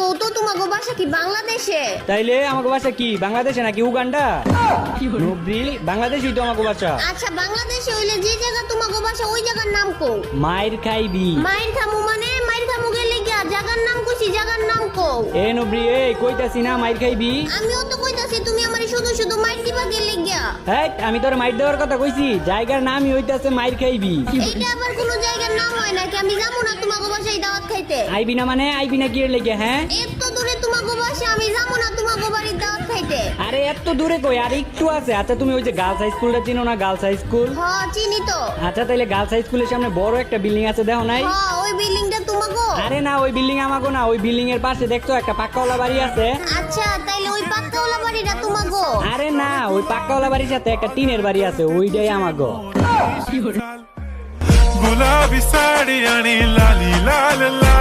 তোমাকে বাসা কি বাংলাদেশে? তাইলে আমাকে বাসা কি বাংলাদেশে নাকি উগান্ডা? নব্রি বাংলাদেশই তো আমাকে বাসা। আচ্ছা বাংলাদেশে হইলে যে জায়গা বাসা ওই জায়গার নাম কো মায়ের খাইবি। মায়ের খামু মানে মায়ের খামু গেলে গিয়া জায়গার নাম কইছি জায়গার নাম কো এ নব্রি কইতাছি না মায়ের খাইবি? আমিও তো কইতাছি তুমি আমারে শুধু শুধু মাইর দিবা গেলে গিয়া। হ্যাঁ আমি তোর মাইর দেওয়ার কথা কইছি জায়গার নামই হইতাছে মায়ের খাইবি। এইটা আবার কোনো জায়গার নাম হয় নাকি আমি যাব দাওয়াত খাইতে। আইবি না মানে? আইবি না গিয়ে হ্যাঁ? এত দূরে আমি না দাওয়াত খাইতে। আরে এত দূরে কই? আর একটু আছে। আচ্ছা তুমি ওই যে গার্লস হাই স্কুলটা চিনো না? Girls high school? হ্যাঁ চিনি তো। আচ্ছা তাহলে গার্লস হাই স্কুলের সামনে বড় একটা বিল্ডিং আছে দেখো নাই? হ্যাঁ ওই বিল্ডিংটা আরে না ওই বিল্ডিং আমাকে না ওই বিল্ডিং এর পাশে দেখছ একটা পাক্কাওয়ালা বাড়ি আছে? আচ্ছা ওই বাড়িটা আরে না ওই পাক্কাওয়ালা বাড়ির সাথে একটা টিনের বাড়ি আছে ওইটাই আমাকে। গোলাপি শাড়ি la la la.